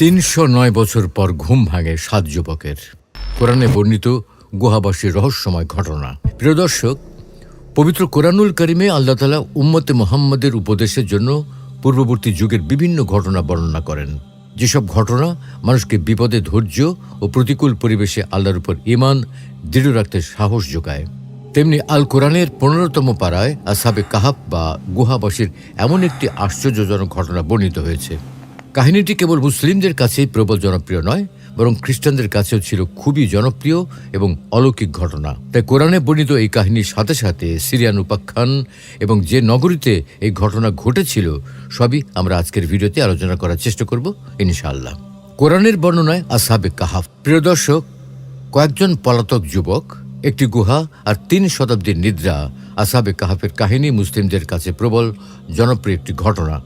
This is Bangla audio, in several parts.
তিনশো নয় বছর পর ঘুম ভাঙে সাত যুবকের। কোরআনে বর্ণিত গুহাবাসীর রহস্যময় ঘটনা। প্রিয় দর্শক, পবিত্র কোরআনুল করিমে আল্লাহ তালা উম্মতে মোহাম্মদের উপদেশের জন্য পূর্ববর্তী যুগের বিভিন্ন ঘটনা বর্ণনা করেন। যেসব ঘটনা মানুষকে বিপদে, ধৈর্য ও প্রতিকূল পরিবেশে আল্লাহর উপর ইমান দৃঢ় রাখতে সাহস যোগায়। তেমনি আল কোরআনের পনেরোতম পাড়ায় আসাবে কাহাব বা গুহাবাসীর এমন একটি আশ্চর্যজনক ঘটনা বর্ণিত হয়েছে। কাহিনীটি কেবল মুসলিমদের কাছেই প্রবল জনপ্রিয় নয়, বরং খ্রিস্টানদের কাছেও ছিল খুবই জনপ্রিয় এবং অলৌকিক ঘটনা। তাই কোরআনে বর্ণিত এই কাহিনীর সাথে সাথে সিরিয়ান উপাখ্যান এবং যে নগরীতে এই ঘটনা ঘটেছিল, সবই আমরা আজকের ভিডিওতে আলোচনা করার চেষ্টা করব, ইনশাআল্লাহ। কোরআনের বর্ণনায় আসাবে কাহাফ। প্রিয় দর্শক, কয়েকজন পলাতক যুবক, একটি গুহা আর তিন শতাব্দীর নিদ্রা আসাবে কাহাফের কাহিনী মুসলিমদের কাছে প্রবল, জনপ্রিয় একটি ঘটনা।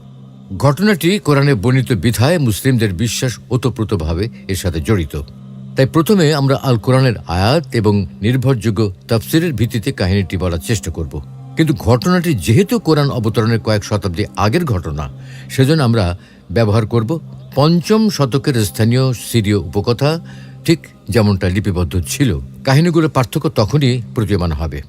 ঘটনাটি কোরআনে বর্ণিত বিধায় মুসলিমদের বিশ্বাস ওতপ্রোতভাবে এর সাথে জড়িত। তাই প্রথমে আমরা আল কোরআনের আয়াত এবং নির্ভরযোগ্য তাফসিরের ভিত্তিতে কাহিনীটি বলার চেষ্টা করব। কিন্তু ঘটনাটি যেহেতু কোরআন অবতরণের কয়েক শতাব্দী আগের ঘটনা, সেজন্য আমরা ব্যবহার করব পঞ্চম শতকের স্থানীয় সিরীয় উপকথা, ঠিক যেমনটা লিপিবদ্ধ ছিল। কাহিনীগুলোর পার্থক্য তখনই প্রতীয়মান হবে।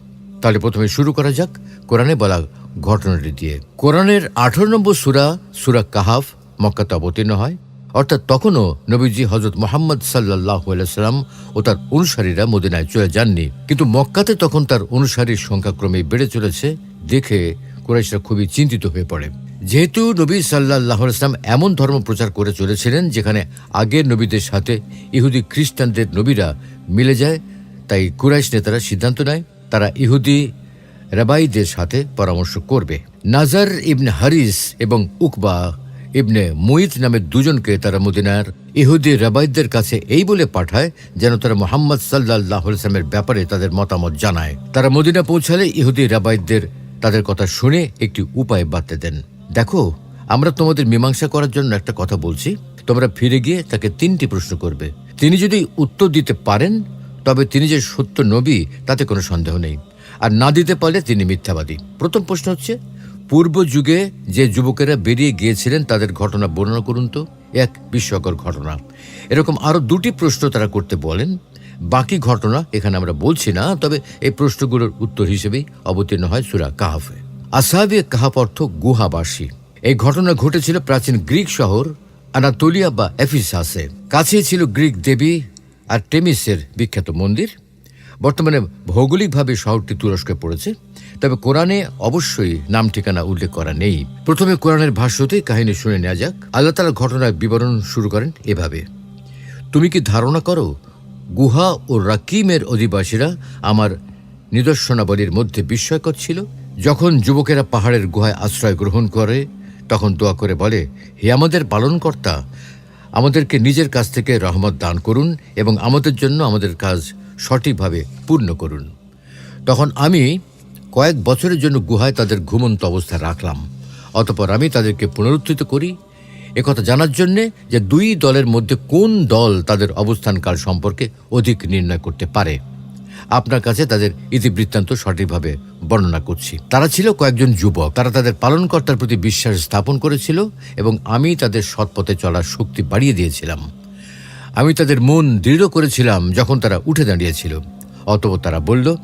তাহলে প্রথমে শুরু করা যাক। কোরআনে বলা ঘটনাটি দিয়ে। কোরআনের আঠারো নম্বর সুরা সুরা কাহাফ, মক্কাতে অবতীর্ণ হয়। অর্থাৎ তখনও নবীজি হজরত মোহাম্মদ সাল্লাহ সাল্লাম ও তার অনুসারীরা মদিনায় চলে যাননি। কিন্তু মক্কাতে তখন তার অনুসারীর সংখ্যা ক্রমে বেড়ে চলেছে। দেখে কুরাইশরা খুবই চিন্তিত হয়ে পড়ে। যেহেতু নবী সাল্লাহ ইসলাম এমন ধর্ম প্রচার করে চলেছিলেন, যেখানে আগের নবীদের সাথে ইহুদি খ্রিস্টানদের নবীরা মিলে যায়, তাই কুরাইশ নেতারা সিদ্ধান্ত নেয়, তারা ইহুদি রাবাইদের সাথে পরামর্শ করবে। নাজার ইবনে হারিস এবং উকবা ইবনে মুইত নামের দুজনকে তারা মদিনার ইহুদি রাবাইদের কাছে এই বলে পাঠায় যেন তারা মোহাম্মদ সাল্লাহ ইসলামের ব্যাপারে তাদের মতামত জানায়। তারা মদিনা পৌঁছালে ইহুদি রাবাইদের তাদের কথা শুনে একটি উপায় বাড়তে দেন। দেখো, আমরা তোমাদের মীমাংসা করার জন্য একটা কথা বলছি। তোমরা ফিরে গিয়ে তাকে তিনটি প্রশ্ন করবে। তিনি যদি উত্তর দিতে পারেন, তবে তিনি যে সত্য নবী, তাতে কোনো সন্দেহ নেই। আর না দিতে পারলে তিনি মিথ্যাবাদী। প্রথম প্রশ্ন হচ্ছে, পূর্ব যুগে যে যুবকেরা বেরিয়ে গিয়েছিলেন, তাদের ঘটনা বর্ণনা করুন তো। এক বিস্ময়কর ঘটনা। এরকম আরও দুটি প্রশ্ন তারা করতে বলেন। বাকি ঘটনা এখানে আমরা বলছি না, তবে এই প্রশ্নগুলোর উত্তর হিসেবেই অবতীর্ণ হয় সুরা কাহাফে। আসাবে কাহাফ অর্থ গুহাবাসী। এই ঘটনা ঘটেছিল প্রাচীন গ্রিক শহর আনাতোলিয়া বা এফিসাসে। কাছেই ছিল গ্রিক দেবী আর টেমিসের বিখ্যাত মন্দির। বর্তমানে ভৌগোলিকভাবে শহরটি তুরস্কে পড়েছে, তবে কোরআনে অবশ্যই নাম ঠিকানা উল্লেখ করা নেই। প্রথমে কোরআনের ভাষ্যতে কাহিনী শুনে নেওয়া যাক। আল্লাহ তালা ঘটনার বিবরণ শুরু করেন এভাবে। তুমি কি ধারণা করো, গুহা ও রাকিমের অধিবাসীরা আমার নিদর্শনাবলীর মধ্যে বিস্ময়কর ছিল? যখন যুবকেরা পাহাড়ের গুহায় আশ্রয় গ্রহণ করে, তখন দোয়া করে বলে, হে আমাদের পালনকর্তা, আমাদেরকে নিজের কাছ থেকে রহমত দান করুন এবং আমাদের জন্য আমাদের কাজ সঠিকভাবে পূর্ণ করুন। তখন আমি কয়েক বছরের জন্য গুহায় তাদের ঘুমন্ত অবস্থায় রাখলাম। অতপর আমি তাদেরকে পুনরুত্থিত করি। একথা জানার জন্যে যে দুই দলের মধ্যে কোন দল তাদের অবস্থানকাল সম্পর্কে অধিক নির্ণয় করতে পারে। আপনার কাছে তাদের ইতিবৃত্তান্ত সঠিকভাবে বর্ণনা করছি। তারা ছিল কয়েকজন যুবক। তারা তাদের পালনকর্তার প্রতি বিশ্বাস স্থাপন করেছিল এবং আমি তাদের সৎপথে চলার শক্তি বাড়িয়ে দিয়েছিলাম। আমি তাদের মন দৃঢ় করেছিলাম যখন তারা উঠে দাঁড়িয়েছিল। অতপর তারা বলল,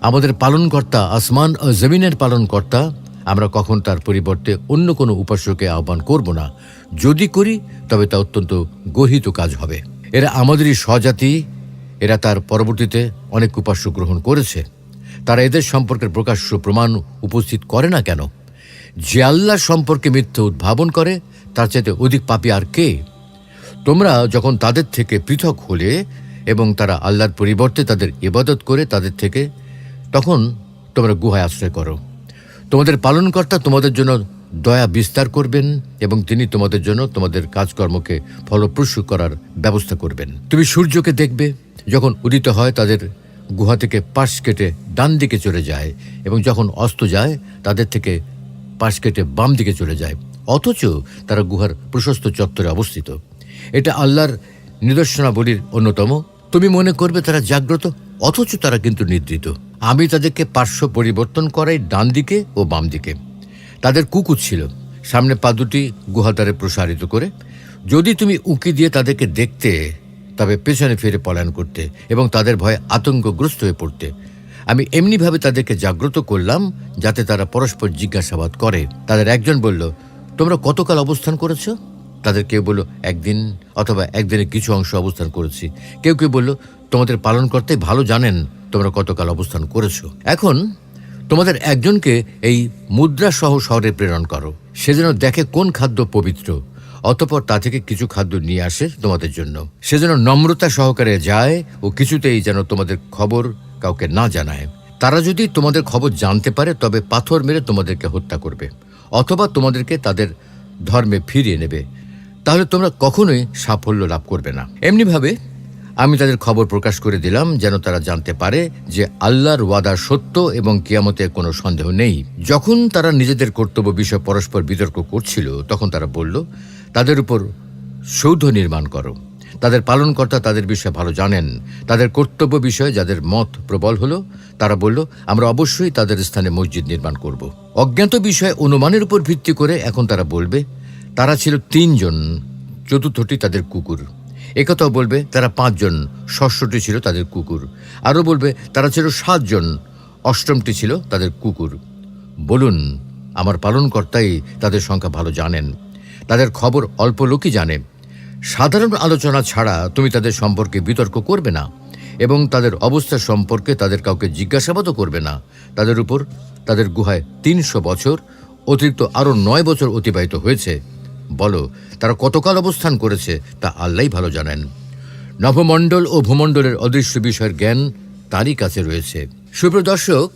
আমাদের পালনকর্তা আসমান ও জমিনের পালনকর্তা, আমরা কখন তার পরিবর্তে অন্য কোনো উপাস্যকে আহ্বান করব না। যদি করি, তবে তা অত্যন্ত গহিত কাজ হবে। এরা আমাদেরই স্বজাতি, এরা তার পরবর্তীতে অনেক উপাস্য গ্রহণ করেছে। তারা এদের সম্পর্কের প্রকাশ্য প্রমাণ উপস্থিত করে না কেন? যে আল্লাহ সম্পর্কে মিথ্যা উদ্ভাবন করে, তার চাইতে অধিক পাপী আর কে? তোমরা যখন তাদের থেকে পৃথক হলে এবং তারা আল্লাহর পরিবর্তে তাদের ইবাদত করে তাদের থেকে, তখন তোমরা গুহায় আশ্রয় করো। তোমাদের পালনকর্তা তোমাদের জন্য দয়া বিস্তার করবেন এবং তিনি তোমাদের জন্য তোমাদের কাজকর্মকে ফলপ্রসূ করার ব্যবস্থা করবেন। তুমি সূর্যকে দেখবে, যখন উদিত হয় তাদের গুহা থেকে পাশ কেটে ডান দিকে চলে যায় এবং যখন অস্ত যায় তাদের থেকে পাশ কেটে বাম দিকে চলে যায়। অথচ তারা গুহার প্রশস্ত চত্বরে অবস্থিত। এটা আল্লাহর নিদর্শনাবলীর অন্যতম। তুমি মনে করবে তারা জাগ্রত, অথচ তারা কিন্তু নিদ্রিত। আমি তাদেরকে পার্শ্ব পরিবর্তন করাই ডান দিকে ও বাম দিকে। তাদের কুকুর ছিল। সামনে পা দুটি গুহাদ্বারে প্রসারিত করে। যদি তুমি উঁকি দিয়ে তাদেরকে দেখতে, তবে পেছনে ফিরে পলায়ন করতে এবং তাদের ভয়ে আতঙ্কগ্রস্ত হয়ে পড়তে। আমি এমনিভাবে তাদেরকে জাগ্রত করলাম, যাতে তারা পরস্পর জিজ্ঞাসাবাদ করে। তাদের একজন বলল, তোমরা কতকাল অবস্থান করেছ? তাদের কেউ বলল, একদিন অথবা একদিনের কিছু অংশ অবস্থান করেছি। কেউ কেউ বলল, তোমাদের পালন করতে ভালো জানেন তোমরা কতকাল অবস্থান করেছ। এখন তোমাদের একজনকে এই মুদ্রা সহ শহরে প্রেরণ করো। সে যেন দেখে কোন খাদ্য পবিত্র, অতপর তা থেকে কিছু খাদ্য নিয়ে আসে তোমাদের জন্য। সে যেন নম্রতা সহকারে যায় ও কিছুতেই যেন তোমাদের খবর কাউকে না জানায়। তারা যদি তোমাদের খবর জানতে পারে, তবে পাথর মেরে তোমাদেরকে হত্যা করবে, অথবা তোমাদেরকে তাদের ধর্মে ফিরিয়ে নেবে। তাহলে তোমরা কখনোই সাফল্য লাভ করবে না। এমনিভাবে আমি তাদের খবর প্রকাশ করে দিলাম যেন তারা জানতে পারে যে আল্লাহর ওয়াদা সত্য এবং কিয়ামতে কোনো সন্দেহ নেই। যখন তারা নিজেদের কর্তব্য বিষয়ে পরস্পর বিতর্ক করছিল, তখন তারা বলল, তাদের উপর সৌধ নির্মাণ করো। তাদের পালনকর্তা তাদের বিষয়ে ভালো জানেন। তাদের কর্তব্য বিষয়ে যাদের মত প্রবল হলো, তারা বলল, আমরা অবশ্যই তাদের স্থানে মসজিদ নির্মাণ করব। অজ্ঞাত বিষয়ে অনুমানের উপর ভিত্তি করে এখন তারা বলবে তারা ছিল তিনজন। চতুর্থটি তাদের কুকুর। একথাও বলবে, তারা পাঁচজন। ষষ্ঠটি ছিল তাদের কুকুর। আরও বলবে, তারা ছিল সাতজন। অষ্টমটি ছিল তাদের কুকুর। বলুন, আমার পালনকর্তাই তাদের সংখ্যা ভালো জানেন। তাদের খবর অল্প লোকই জানে। সাধারণ আলোচনা ছাড়া তুমি তাদের সম্পর্কে বিতর্ক করবে না এবং তাদের অবস্থা সম্পর্কে তাদের কাউকে জিজ্ঞাসাবাদও করবে না। তাদের উপর তাদের গুহায় তিনশো বছর, অতিরিক্ত আরও নয় বছর অতিবাহিত হয়েছে। বলো, তারা কতকাল অবস্থান করেছে, তা আল্লাহই ভালো জানেন। নভমণ্ডল ও ভূমণ্ডলের অদৃশ্য বিষয়ের জ্ঞান তারই কাছে রয়েছে। সুপ্রিয় দর্শক,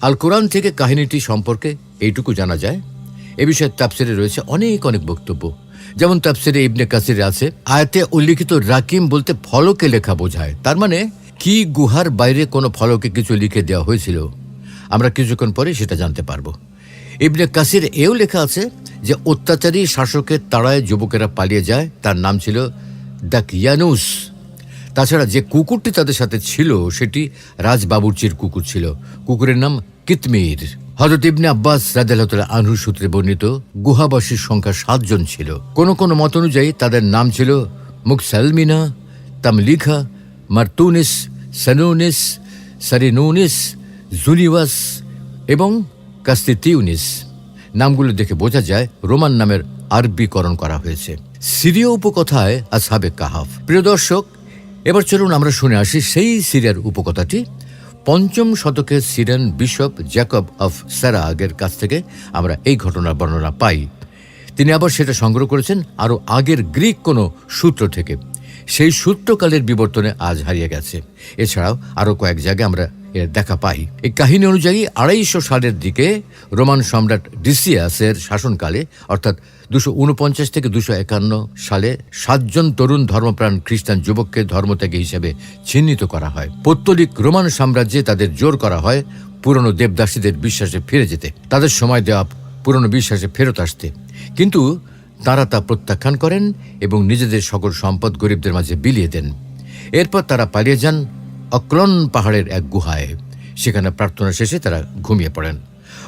আল কোরআন থেকে কাহিনীটি সম্পর্কে এইটুকু জানা যায়। এ বিষয়ে তাপসিরে রয়েছে অনেক অনেক বক্তব্য। যেমন তাপসিরে ইবনে কাসিরে আছে, আয়াতে উল্লিখিত রাকিম বলতে ফলকে লেখা বোঝায়। তার মানে কি গুহার বাইরে কোনো ফলকে কিছু লিখে দেওয়া হয়েছিল? আমরা কিছুক্ষণ পরে সেটা জানতে পারব। ইবনে কাসির এও লেখা আছে যে অত্যাচারী শাসকের তাড়ায় যুবকেরা পালিয়ে যায়, তার নাম ছিল দাকিয়ানুস তাছাড়া যে কুকুরটি তাদের সাথে ছিল, সেটি রাজবাবুর্চির কুকুর ছিল। কুকুরের নাম কিতমির। হজরত ইবনে আব্বাস রাজাল্লাহ আনহু সূত্রে বর্ণিত, গুহাবাসীর সংখ্যা সাতজন ছিল। কোন কোনো মত অনুযায়ী তাদের নাম ছিল মুকসালমিনা, তামলিখা, মার্তুনিস, সানুনিস, সারিনুনিস জুনিওয়াস এবং কাস্তিতিউনিস। নামগুলো দেখে বোঝা যায় রোমান নামের আরবিকরণ করা হয়েছে। সিরীয় উপকথায় আসহাবে কাহাফ। প্রিয় দর্শক, এবার চলুন আমরা শুনে আসি সেই সিরিয়ার উপকথাটি। পঞ্চম শতকের সিরিয়ান বিশপ জ্যাকব অফ স্যারাগের কাছ থেকে আমরা এই ঘটনার বর্ণনা পাই। তিনি আবার সেটা সংগ্রহ করেছেন আরও আগের গ্রিক কোনো সূত্র থেকে। সেই সূত্রকালের বিবর্তনে আজ হারিয়ে গেছে। এছাড়াও আরও কয়েক জায়গায় আমরা এর দেখা পাই। এই কাহিনী অনুযায়ী আড়াইশো সালের দিকে রোমান সম্রাট ডিসিয়াসের শাসনকালে, অর্থাৎ দুশো উনপঞ্চাশ থেকে দুশো একান্ন সালে সাতজন তরুণ ধর্মপ্রাণ খ্রিস্টান যুবককে ধর্মত্যাগী হিসেবে চিহ্নিত করা হয়। পৌত্তলিক রোমান সাম্রাজ্যে তাদের জোর করা হয় পুরনো দেবদাসীদের বিশ্বাসে ফিরে যেতে। তাদের সময় দেওয়া পুরনো বিশ্বাসে ফেরত আসতে। কিন্তু তারা তা প্রত্যাখ্যান করেন এবং নিজেদের সকল সম্পদ গরিবদের মাঝে বিলিয়ে দেন। এরপর তারা পালিয়ে যান অক্লন পাহাড়ের এক গুহায়। সেখানে প্রার্থনা শেষে তারা ঘুমিয়ে পড়েন।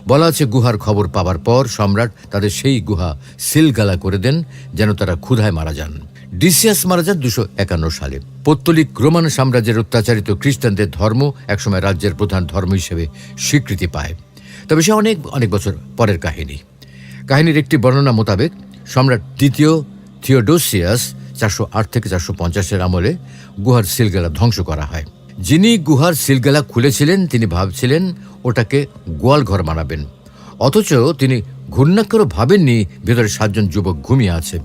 বলা আছে, গুহার খবর পাবার পর সম্রাট তাদের সেই গুহা সিলগালা করে দেন, যেন তারা ক্ষুধায় মারা যান। ডিসিয়াস মারা যান দুশো একান্ন সালে। পৌত্তলিক রোমান সাম্রাজ্যের অত্যাচারিত খ্রিস্টানদের ধর্ম একসময় রাজ্যের প্রধান ধর্ম হিসেবে স্বীকৃতি পায়। তবে সে অনেক অনেক বছর পরের কাহিনী। কাহিনীর একটি বর্ণনা মোতাবেক সম্রাট দ্বিতীয় থিওডোসিয়াস চারশো আট থেকে চারশো পঞ্চাশের আমলে গুহার সিলগালা ধ্বংস করা হয়। যিনি গুহার সিলগালা খুলেছিলেন, তিনি ভাবছিলেন ওটাকে গোয়ালঘর বানাবেন। অথচ তিনি ঘূর্ণাক্ষরও ভাবেননি ভেতরে সাতজন যুবক ঘুমিয়ে আছে।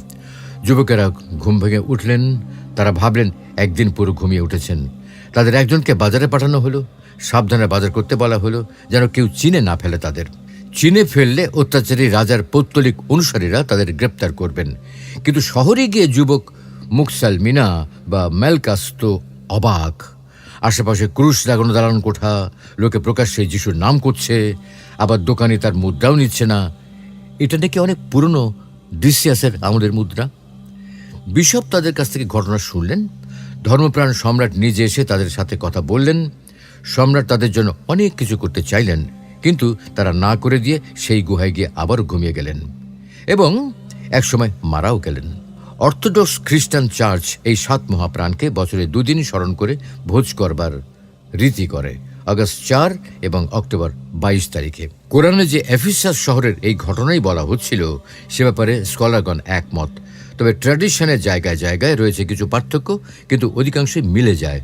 যুবকেরা ঘুম ভেঙে উঠলেন। তারা ভাবলেন, একদিন পুরো ঘুমিয়ে উঠেছেন। তাদের একজনকে বাজারে পাঠানো হলো। সাবধানে বাজার করতে বলা হলো, যেন কেউ চিনে না ফেলে তাদের। চিনে ফেললে অত্যাচারী রাজার পৌত্তলিক অনুসারীরা তাদের গ্রেপ্তার করবেন। কিন্তু শহরে গিয়ে যুবক মুকসাল মিনা বা ম্যালকাস তো অবাক। আশেপাশে ক্রুশ লাগানো দালান কোঠা, লোকে প্রকাশ্যে যিশুর নাম করছে, আবার দোকানে তার মুদ্রাও নিচ্ছে না। এটা নাকি অনেক পুরনো ডিসিয়াসের আমাদের মুদ্রা? বিশপ তাদের কাছ থেকে ঘটনা শুনলেন। ধর্মপ্রাণ সম্রাট নিজে এসে তাদের সাথে কথা বললেন। সম্রাট তাদের জন্য অনেক কিছু করতে চাইলেন। কিন্তু তারা না করে দিয়ে সেই গুহায় গিয়ে আবারও ঘুমিয়ে গেলেন এবং একসময় মারাও গেলেন। অর্থোডক্স খ্রিস্টান চার্চ এই সাত মহাপ্রাণকে বছরে দুদিন স্মরণ করে ভোজ করবার রীতি করে। আগস্ট চার এবং অক্টোবর বাইশ তারিখে। কোরআনে যে এফিসাস শহরের এই ঘটনাই বলা হচ্ছিল, সে ব্যাপারে স্কলারগণ একমত। তবে ট্র্যাডিশনের জায়গায় জায়গায় রয়েছে কিছু পার্থক্য, কিন্তু অধিকাংশই মিলে যায়।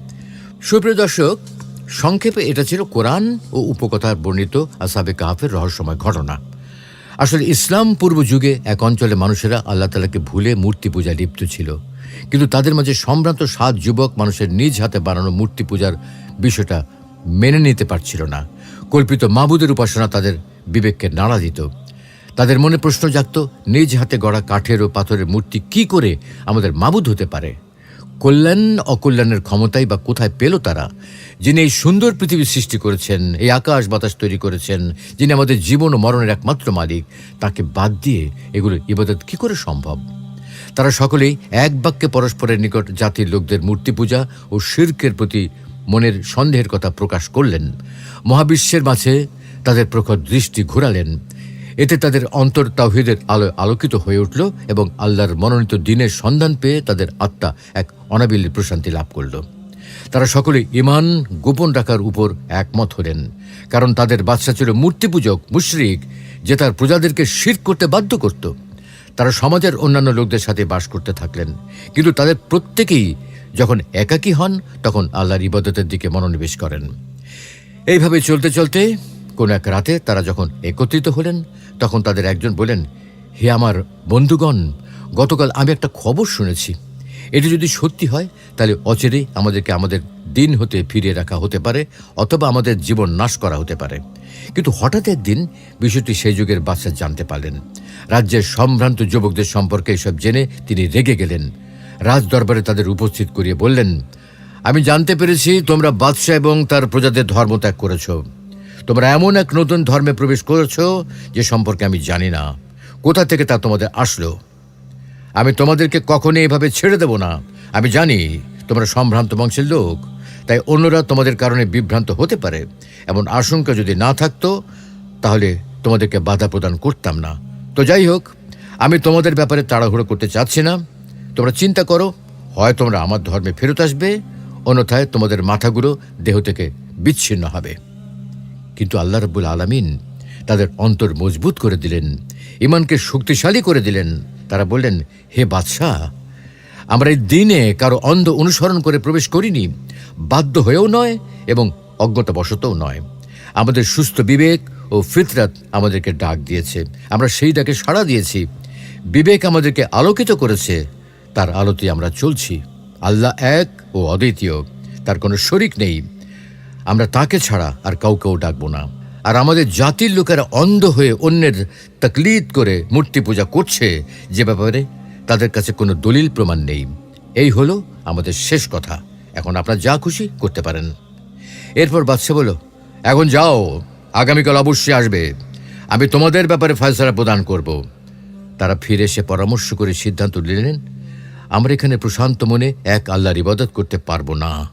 সুপ্রিয় দর্শক সংক্ষেপে এটা ছিল কোরআন ও উপকথার বর্ণিত আসাবে কাহাফের রহস্যময় ঘটনা। আসলে ইসলাম পূর্ব যুগে এক অঞ্চলে মানুষেরা আল্লাহ তালাকে ভুলে মূর্তি পূজায় লিপ্ত ছিল। কিন্তু তাদের মাঝে সম্ভ্রান্ত সাত যুবক মানুষের নিজ হাতে বানানো মূর্তি পূজার বিষয়টা মেনে নিতে পারছিল না। কল্পিত মাবুদের উপাসনা তাদের বিবেককে নাড়া দিত। তাদের মনে প্রশ্ন জাগত, নিজ হাতে গড়া কাঠের ও পাথরের মূর্তি কি করে আমাদের মাবুদ হতে পারে? কল্যাণ, অকল্যাণের ক্ষমতাই বা কোথায় পেল তারা? যিনি এই সুন্দর পৃথিবী সৃষ্টি করেছেন, এই আকাশ বাতাস তৈরি করেছেন, যিনি আমাদের জীবন ও মরণের একমাত্র মালিক, তাকে বাদ দিয়ে এগুলো ইবাদত কি করে সম্ভব? তারা সকলেই এক বাক্যে পরস্পরের নিকট জাতির লোকদের মূর্তি পূজা ও শির্কের প্রতি মনের সন্দেহের কথা প্রকাশ করলেন। মহাবিশ্বের মাঝে তাদের প্রখর দৃষ্টি ঘোরালেন। এতে তাদের অন্তর তাওহিদের আলো আলোকিত হয়ে উঠল এবং আল্লাহর মনোনীত দিনের সন্ধান পেয়ে তাদের আত্মা এক অনাবিল প্রশান্তি লাভ করল। তারা সকলে ইমান গোপন রাখার উপর একমত হলেন, কারণ তাদের বাচ্চা ছিল মূর্তি পূজক মুশরিক, যে তার প্রজাদেরকে শির করতে বাধ্য করত। তারা সমাজের অন্যান্য লোকদের সাথে বাস করতে থাকলেন, কিন্তু তাদের প্রত্যেকেই যখন একাকী হন, তখন আল্লাহর ইবাদতের দিকে মনোনিবেশ করেন। এইভাবে চলতে চলতে, কোন এক রাতে তারা যখন একত্রিত হলেন তখন তাদের একজন বলেন হে আমার বন্ধুগণ, গতকাল আমি একটা খবর শুনেছি। এটি যদি সত্যি হয়, তাহলে অচেরেই আমাদেরকে আমাদের দিন হতে ফিরিয়ে রাখা হতে পারে, অথবা আমাদের জীবন নাশ করা হতে পারে। কিন্তু হঠাৎ একদিন বিষয়টি সেই যুগের বাচ্চা জানতে পারলেন। রাজ্যের সম্ভ্রান্ত যুবকদের সম্পর্কে এসব জেনে তিনি রেগে গেলেন। রাজ দরবারে তাদের উপস্থিত করিয়ে বললেন, আমি জানতে পেরেছি তোমরা বাদশাহ এবং তার প্রজাদের ধর্ম ত্যাগ করেছ। তোমরা এমন এক নতুন ধর্মে প্রবেশ করেছ যে সম্পর্কে আমি জানি না। কোথা থেকে তা তোমাদের আসলো? আমি তোমাদেরকে কখনই এভাবে ছেড়ে দেব না। আমি জানি তোমরা সম্ভ্রান্ত বংশের লোক, তাই অন্যরা তোমাদের কারণে বিভ্রান্ত হতে পারে। এমন আশঙ্কা যদি না থাকতো, তাহলে তোমাদেরকে বাধা প্রদান করতাম না। তো যাই হোক, আমি তোমাদের ব্যাপারে তাড়াহুড়ো করতে চাচ্ছি না। তোমরা চিন্তা করো, হয় তোমরা আমার ধর্মে ফেরত আসবে, অন্যথায় তোমাদের মাথাগুলো দেহ থেকে বিচ্ছিন্ন হবে। কিন্তু আল্লাহ রব্বুল আলামিন তাদের অন্তর মজবুত করে দিলেন ইমানকে শক্তিশালী করে দিলেন। তারা বললেন, হে বাদশাহ, আমরা এই দিনে কারও অন্ধ অনুসরণ করে প্রবেশ করিনি, বাধ্য হয়েও নয় এবং অজ্ঞতাবশতও নয়। আমাদের সুস্থ বিবেক ও ফিতরাত আমাদেরকে ডাক দিয়েছে, আমরা সেই ডাকে সাড়া দিয়েছি। বিবেক আমাদেরকে আলোকিত করেছে, তার আলোতে আমরা চলছি। আল্লাহ এক ও অদ্বিতীয়, তার কোনো শরিক নেই। আমরা তাকে ছাড়া আর কাউকেও ডাকবো না। আর আমাদের জাতির লোকেরা অন্ধ হয়ে অন্যের তাকলিদ করে মূর্তি পূজা করছে যে ব্যাপারে তাদের কাছে কোনো দলিল প্রমাণ নেই। এই হলো আমাদের শেষ কথা। এখন আপনারা যা খুশি করতে পারেন। এরপর বাদশা বলো এখন যাও, আগামীকাল অবশ্যই আসবে। আমি তোমাদের ব্যাপারে ফয়সলা প্রদান করব। তারা ফিরে এসে পরামর্শ করে সিদ্ধান্ত নিলেন, আমরা এখানে প্রশান্ত মনে এক আল্লাহর ইবাদত করতে পারব না।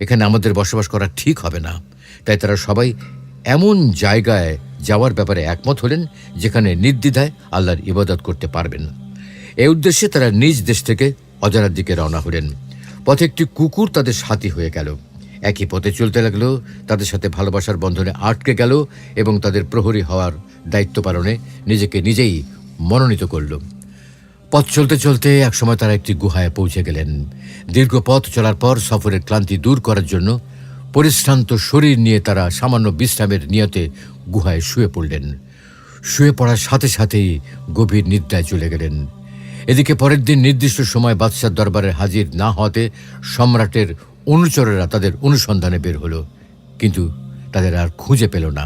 এখানে আমাদের বসবাস করা ঠিক হবে না। তাই তারা সবাই এমন জায়গায় যাওয়ার ব্যাপারে একমত হলেন, যেখানে নির্দ্বিধায় আল্লাহর ইবাদত করতে পারবেন। এই উদ্দেশ্যে তারা নিজ দেশ থেকে অজানার দিকে রওনা হলেন। পথে একটি কুকুর তাদের সাথী হয়ে গেল। একই পথে চলতে লাগল, তাদের সাথে ভালোবাসার বন্ধনে আটকে গেল এবং তাদের প্রহরী হওয়ার দায়িত্ব পালনে নিজেকে নিজেই মনোনীত করল। পথ চলতে চলতে একসময় তারা একটি গুহায় পৌঁছে গেলেন। দীর্ঘ পথ চলার পর সফরের ক্লান্তি দূর করার জন্য পরিশ্রান্ত শরীর নিয়ে তারা সামান্য বিশ্রামের নিয়তে গুহায় শুয়ে পড়লেন। শুয়ে পড়ার সাথে সাথেই গভীর নিদ্রায় চলে গেলেন। এদিকে পরের দিন নির্দিষ্ট সময় বাদশার দরবারে হাজির না হতে সম্রাটের অনুচরেরা তাদের অনুসন্ধানে বের হলো, কিন্তু তাদের আর খুঁজে পেল না।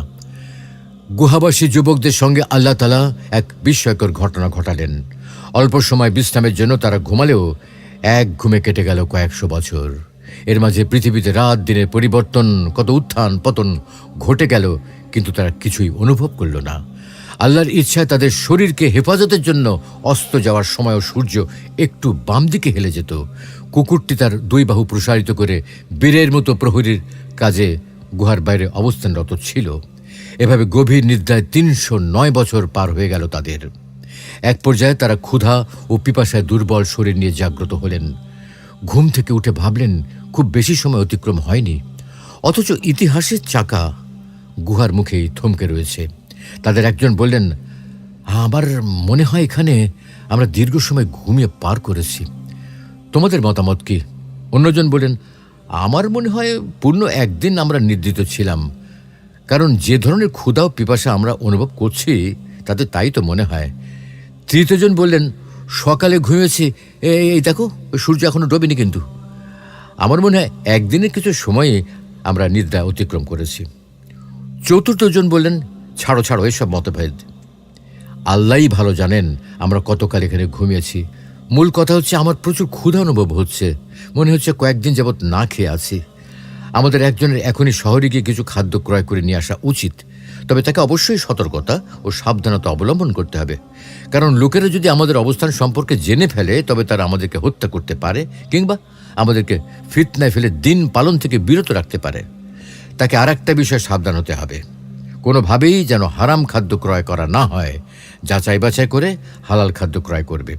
গুহাবাসী যুবকদের সঙ্গে আল্লাহ তালা এক বিস্ময়কর ঘটনা ঘটালেন। অল্প সময় বিশ্রামের জন্য তারা ঘুমালেও এক ঘুমে কেটে গেল কয়েকশো বছর। এর মাঝে পৃথিবীতে রাত দিনের পরিবর্তন, কত উত্থান, পতন ঘটে গেল, কিন্তু তারা কিছুই অনুভব করল না। আল্লাহর ইচ্ছায় তাদের শরীরকে হেফাজতের জন্য অস্ত যাওয়ার সময়ও সূর্য একটু বাম দিকে হেলে যেত। কুকুরটি তার দুই বাহু প্রসারিত করে বীরের মতো প্রহরীর কাজে গুহার বাইরে অবস্থানরত ছিল। এভাবে গভীর নিদ্রায় তিনশো নয় বছর পার হয়ে গেল তাদের। এক পর্যায়ে তারা ক্ষুধা ও পিপাসায় দুর্বল শরীর নিয়ে জাগ্রত হলেন। ঘুম থেকে উঠে ভাবলেন, খুব বেশি সময় অতিক্রম হয়নি। অথচ ইতিহাসের চাকা গুহার মুখেই থমকে রয়েছে। তাদের একজন বললেন, আমার মনে হয় এখানে আমরা দীর্ঘ সময় ঘুমিয়ে পার করেছি। তোমাদের মতামত কি? অন্যজন বলেন আমার মনে হয় পূর্ণ একদিন আমরা নির্দিত ছিলাম। কারণ যে ধরনের ক্ষুধা ও পিপাসা আমরা অনুভব করছি, তাতে তাই তো মনে হয়। তৃতীয়জন বললেন, সকালে ঘুমিয়েছি। এই, দেখো, সূর্য এখনও ডোবেনি কিন্তু। আমার মনে হয় একদিনের কিছু সময়ে আমরা নিদ্রা অতিক্রম করেছি। চতুর্থজন বললেন, ছাড়ো ছাড়ো, এসব মতভেদ। আল্লাহই ভালো জানেন আমরা কতকাল এখানে ঘুমিয়েছি। মূল কথা হচ্ছে আমার প্রচুর ক্ষুধা অনুভব হচ্ছে। মনে হচ্ছে কয়েকদিন যাবৎ না খেয়ে আছি। আমাদের একজনের এখনই শহরে গিয়ে কিছু খাদ্য ক্রয় করে নিয়ে আসা উচিত। তবে তাকে অবশ্যই সতর্কতা ও সাবধানতা অবলম্বন করতে হবে। কারণ লোকেরা যদি আমাদের অবস্থান সম্পর্কে জেনে ফেলে, তবে তারা আমাদেরকে হত্যা করতে পারে কিংবা আমাদেরকে ফিতনায় ফেলে দিন পালন থেকে বিরত রাখতে পারে। তাকে আর একটা বিষয়ে সাবধান হতে হবে। কোনোভাবেই যেন হারাম খাদ্য ক্রয় করা না হয়। যাচাই বাছাই করে হালাল খাদ্য ক্রয় করবে।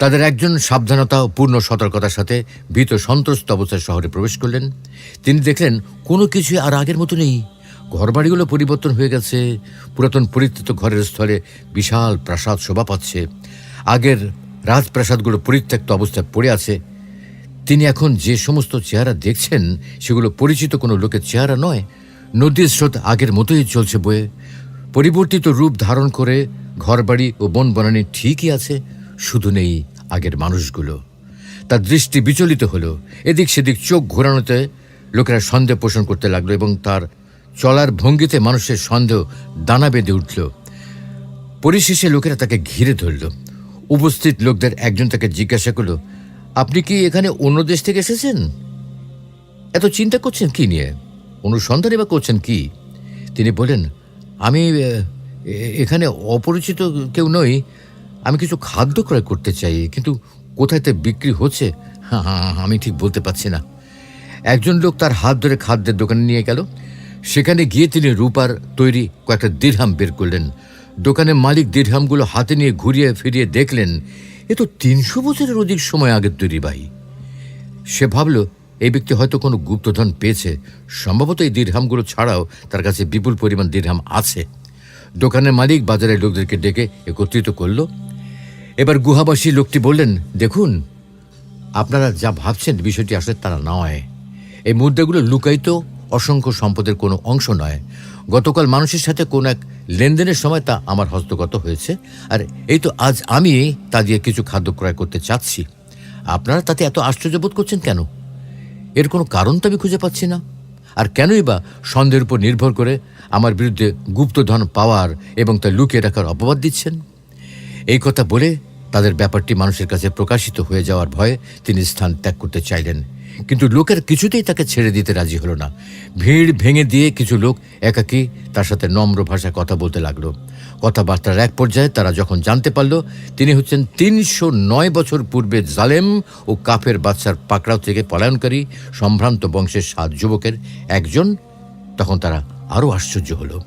তাদের একজন সাবধানতা ও পূর্ণ সতর্কতার সাথে ভীত সন্ত্রস্ত অবস্থায় শহরে প্রবেশ করলেন। তিনি দেখলেন, কোনো কিছুই আর আগের মতো নেই। ঘরবাড়িগুলো পরিবর্তন হয়ে গেছে। পুরাতন পরিত্যক্ত ঘরের স্থলে বিশাল প্রাসাদ শোভা পাচ্ছে। আগের রাজপ্রাসাদগুলো পরিত্যক্ত অবস্থায় পড়ে আছে। তিনি এখন যে সমস্ত চেহারা দেখছেন, সেগুলো পরিচিত কোনো লোকের চেহারা নয়। নদীর স্রোত আগের মতোই চলছে বয়ে। পরিবর্তিত রূপ ধারণ করে ঘরবাড়ি ও বন বনানি ঠিকই আছে। শুধু নেই আগের মানুষগুলো। তার দৃষ্টি বিচলিত হলো। এদিক সেদিক চোখ ঘোরানোতে লোকেরা সন্দেহ পোষণ করতে লাগল এবং তার চলার ভঙ্গিতে মানুষের সন্দেহ দানা বেঁধে উঠল। পরিশেষে লোকেরা তাকে ঘিরে ধরল। উপস্থিত লোকদের একজন তাকে জিজ্ঞাসা করল, আপনি কি এখানে অন্য দেশ থেকে এসেছেন? এত চিন্তা করছেন কি নিয়ে? অনুসন্ধানই বা করছেন কি? তিনি বলেন আমি এখানে অপরিচিত কেউ নই। আমি কিছু খাদ্য ক্রয় করতে চাই, কিন্তু কোথায় তা বিক্রি হচ্ছে? হ্যাঁ হ্যাঁ আমি ঠিক বলতে পারছি না। একজন লোক তার হাত ধরে খাদ্যের দোকানে নিয়ে গেল। সেখানে গিয়ে তিনি রূপার তৈরি কয়েকটা দীর্হাম বের করলেন। দোকানের মালিক দীর্হামগুলো হাতে নিয়ে ঘুরিয়ে ফিরিয়ে দেখলেন, এ তো তিনশো বছরের অধিক সময় আগের তৈরি বাহি সে ভাবল এই ব্যক্তি হয়তো কোনো গুপ্তধন পেয়েছে। সম্ভবত এই দীর্হামগুলো ছাড়াও তার কাছে বিপুল পরিমাণ দীর্হাম আছে। দোকানের মালিক বাজারের লোকদেরকে ডেকে একত্রিত করল। এবার গুহাবাসী লোকটি বললেন, দেখুন, আপনারা যা ভাবছেন বিষয়টি আসলে তারা নয়। এই মুদ্রাগুলো লুকায়িত অসংখ্য সম্পদের কোনো অংশ নয়। গতকাল মানুষের সাথে কোন এক লেনদেনের সময় তা আমার হস্তগত হয়েছে। আর এই তো আজ আমি তা দিয়ে কিছু খাদ্য ক্রয় করতে চাচ্ছি। আপনারা তাতে এত আশ্চর্য বোধ করছেন কেন? এর কোনো কারণ তো আমি খুঁজে পাচ্ছি না। আর কেনই বা সন্দেহের উপর নির্ভর করে আমার বিরুদ্ধে গুপ্তধন পাওয়ার এবং তা লুকিয়ে রাখার অপবাদ দিচ্ছেন? এই কথা বলে তাদের ব্যাপারটি মানুষের কাছে প্রকাশিত হয়ে যাওয়ার ভয়ে তিনি স্থান ত্যাগ করতে চাইলেন। কিন্তু লোকের কিছুতেই তাকে ছেড়ে দিতে রাজি হলো না। ভিড় ভেঙে দিয়ে কিছু লোক একাকী তার সাথে নম্র ভাষায় কথা বলতে লাগল। কথাবার্তার এক পর্যায়ে তারা যখন জানতে পারল, তিনি হচ্ছেন তিনশো নয় বছর পূর্বে জালেম ও কাফের বাচ্চার পাকড়াও থেকে পলায়নকারী সম্ভ্রান্ত বংশের সাত যুবকের একজন, তখন তারা আরও আশ্চর্য হলো।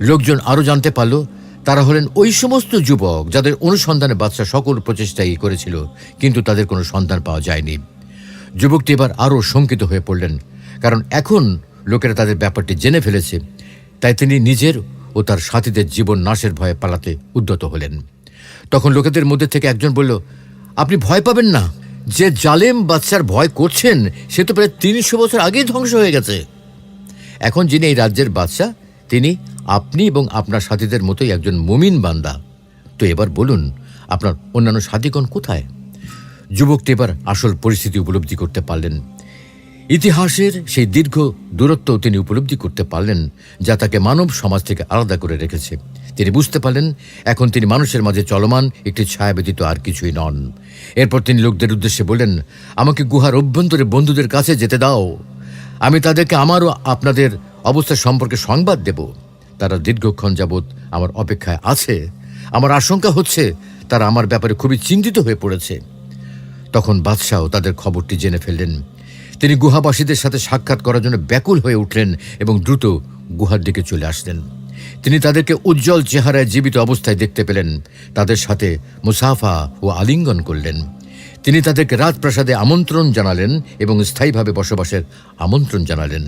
লোকজন আরও জানতে পারল তারা হলেন ওই সমস্ত যুবক যাদের অনুসন্ধানে বাচ্চা সকল প্রচেষ্টাই করেছিল, কিন্তু তাদের কোনো সন্ধান পাওয়া যায়নি। যুবকটি এবার আরও শঙ্কিত হয়ে পড়লেন, কারণ এখন লোকেরা তাদের ব্যাপারটি জেনে ফেলেছে। তাই তিনি নিজের ও তার সাথীদের জীবন নাশের ভয়ে পালাতে উদ্যত হলেন। তখন লোকেদের মধ্যে থেকে একজন বলল, আপনি ভয় পাবেন না। যে জালেম বাচ্চার ভয় করছেন, সে তো প্রায় তিনশো বছর আগেই ধ্বংস হয়ে গেছে। এখন যিনি এই রাজ্যের বাদশাহ, তিনি আপনি এবং আপনার সাথীদের মতোই একজন মুমিন বান্দা। তো এবার বলুন, আপনার অন্যান্য সাথীগণ কোথায়? যুবকটি এবার আসল পরিস্থিতি উপলব্ধি করতে পারলেন। ইতিহাসের সেই দীর্ঘ দূরত্ব তিনি উপলব্ধি করতে পারলেন, যা তাকে মানব সমাজ থেকে আলাদা করে রেখেছে। তিনি বুঝতে পারলেন, এখন তিনি মানুষের মাঝে চলমান একটি ছায়া ব্যতীত আর কিছুই নন। এরপর তিনি লোকদের উদ্দেশ্যে বললেন, আমাকে গুহার অভ্যন্তরে বন্ধুদের কাছে যেতে দাও। আমি তাদেরকে আমারও আপনাদের অবস্থা সম্পর্কে সংবাদ দেব। তারা দীর্ঘক্ষণ যাবৎ আমার অপেক্ষায় আছে। আমার আশঙ্কা হচ্ছে তারা আমার ব্যাপারে খুবই চিন্তিত হয়ে পড়েছে। তখন বাদশাহ তাদের খবরটি জেনে ফেললেন। তিনি গুহাবাসীদের সাথে সাক্ষাৎ করার জন্য ব্যাকুল হয়ে উঠলেন এবং দ্রুত গুহার দিকে চলে আসলেন। তিনি তাদেরকে উজ্জ্বল চেহারায় জীবিত অবস্থায় দেখতে পেলেন। তাদের সাথে মুসাফা ও আলিঙ্গন করলেন। তিনি তাদেরকে রাজপ্রাসাদে আমন্ত্রণ জানালেন এবং স্থায়ীভাবে বসবাসের আমন্ত্রণ জানালেন।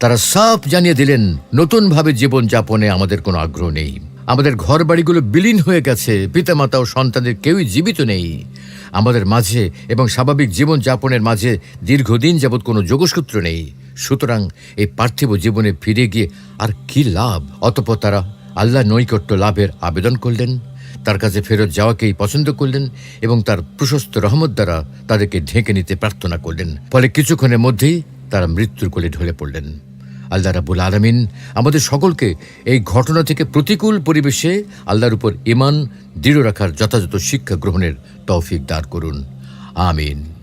তারা সাফ জানিয়ে দিলেন, নতুনভাবে জীবন যাপনে আমাদের কোনো আগ্রহ নেই। আমাদের ঘর বাড়িগুলো বিলীন হয়ে গেছে, পিতামাতা ও সন্তানদের কেউই জীবিত নেই। আমাদের মাঝে এবং স্বাভাবিক জীবন যাপনের মাঝে দীর্ঘদিন যাবৎ কোনো যোগসূত্র নেই। সুতরাং এই পার্থিব জীবনে ফিরে গিয়ে আর কি লাভ? অতপর তারা আল্লাহ নৈকট্য লাভের আবেদন করলেন, তার কাছে ফেরত যাওয়াকেই পছন্দ করলেন এবং তার প্রশস্ত রহমত দ্বারা তাদেরকে ঢেকে নিতে প্রার্থনা করলেন। ফলে কিছুক্ষণের মধ্যেই তারা মৃত্যুর কোলে ঢলে পড়লেন। আল্লাহ রাবুল আলমিন আমাদের সকলকে এই ঘটনা থেকে প্রতিকূল পরিবেশে আল্লাহর উপর ইমান দৃঢ় রাখার যথাযথ শিক্ষা গ্রহণের তৌফিক দান করুন। আমিন।